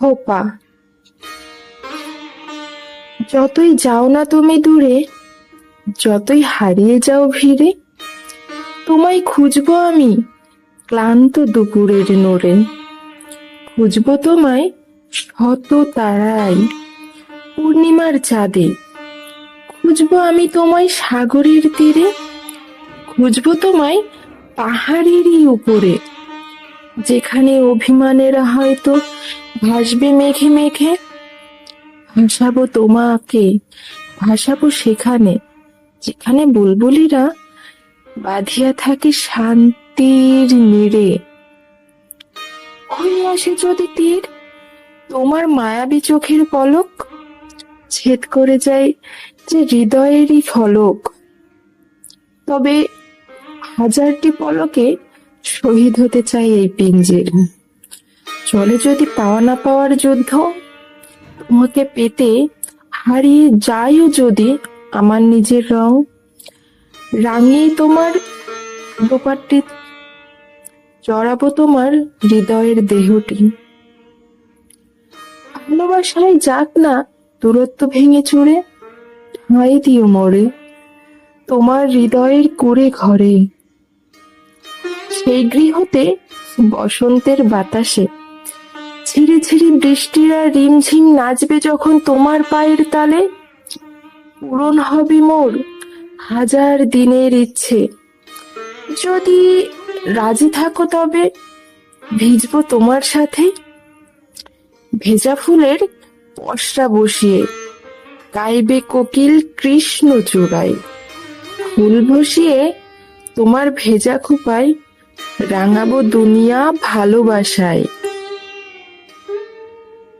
খোপা। যতই যাও না তুমি দূরে, যতই হারিয়ে যাও ভিড়ে, তোমায় খুঁজবো আমি ক্লান্ত দুপুরের নোরে। খুঁজবো তোমায় শত তারাই পূর্ণিমার চাঁদে। খুঁজবো আমি তোমায় সাগরের তীরে, খুঁজবো তোমায় পাহাড়েরই উপরে। যেখানে অভিমানেরা হয়তো ভাসবে মেঘে মেঘে? ভাসাবো তোমাকে, ভাসাবো সেখানে, যেখানে বুলবুলিরা বাঁধিয়া থাকে শান্তির নীড়ে। হয়ে আসে যদি তীর, তোমার মায়াবী চোখের পলক, ছেদ করে যায় যে হৃদয়েরই ফলক। তবে হাজারটি পলকে শহীদ হতে চাই এই পিঞ্জের। চলে যদি পাওয়া না পাওয়ার যুদ্ধ, তোমাকে পেতে হারিয়ে যাইও যদি আমার নিজের রং। রাঙিয়ে তোমার দোপাট্টি চড়াবো তোমার হৃদয়ের দেহটি। ভালোবাসায় যাক না দূরত্ব ভেঙে চুড়ে, ঠাঁই দিও মরে তোমার হৃদয়ের কুড়ে ঘরে। সেই গৃহতে বসন্তের বাতাসে ঝিরি ঝিরি বৃষ্টিরা রিমঝিম নাচবে যখন তোমার পায়ের তালে? পূরণ হবে মোর হাজার দিনের ইচ্ছে। যদি রাজি থাকো তবে ভিজবো তোমার সাথে। ভেজা ফুলের পশরা বসিয়ে গাইবে কোকিল কৃষ্ণ চূড়ায়। ফুল বসিয়ে তোমার ভেজা খোপায় রাঙাবো দুনিয়া ভালোবাসায়।